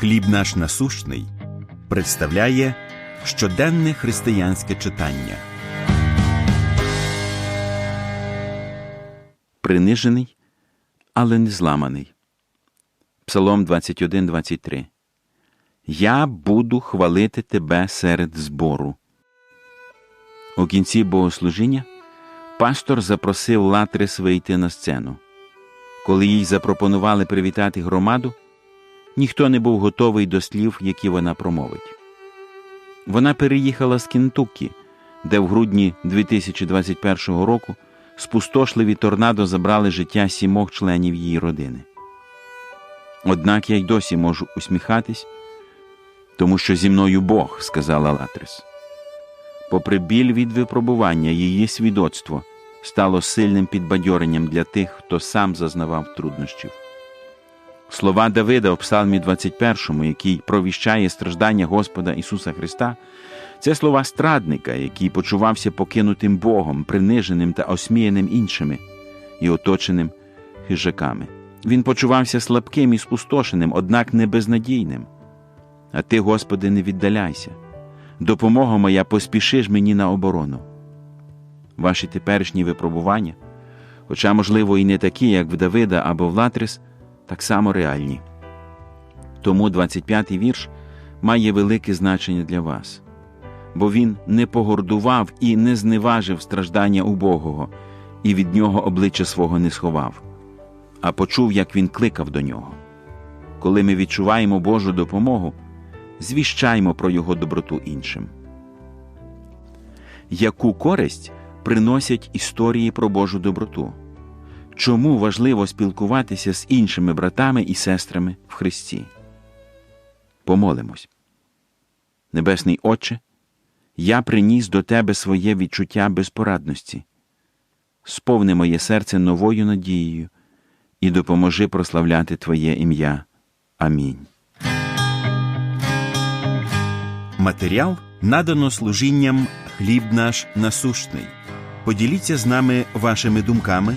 Хліб наш насущний представляє щоденне християнське читання. Принижений, але не зламаний. Псалом 21, 23. Я буду хвалити тебе серед збору. У кінці богослужіння пастор запросив Латрис вийти на сцену. Коли їй запропонували привітати громаду, ніхто не був готовий до слів, які вона промовить. Вона переїхала з Кентуккі, де в грудні 2021 року спустошливі торнадо забрали життя сімох членів її родини. Однак я й досі можу усміхатись, тому що зі мною Бог, сказала Латрис. Попри біль від випробування, її свідоцтво стало сильним підбадьоренням для тих, хто сам зазнавав труднощів. Слова Давида у Псалмі 21, який провіщає страждання Господа Ісуса Христа, це слова страдника, який почувався покинутим Богом, приниженим та осміяним іншими і оточеним хижаками. Він почувався слабким і спустошеним, однак не безнадійним. А ти, Господи, не віддаляйся. Допомога моя поспіши ж мені на оборону. Ваші теперішні випробування, хоча, можливо, і не такі, як в Давида або в Латрис, так само реальні. Тому 25-й вірш має велике значення для вас, бо він не погордував і не зневажив страждання убогого, і від нього обличчя свого не сховав, а почув, як він кликав до нього. Коли ми відчуваємо Божу допомогу, звіщаймо про Його доброту іншим. Яку користь приносять історії про Божу доброту? Чому важливо спілкуватися з іншими братами і сестрами в Христі? Помолимось. Небесний Отче, я приніс до Тебе своє відчуття безпорадності. Сповни моє серце новою надією і допоможи прославляти Твоє ім'я. Амінь. Матеріал надано служінням Хліб наш насущний. Поділіться з нами вашими думками,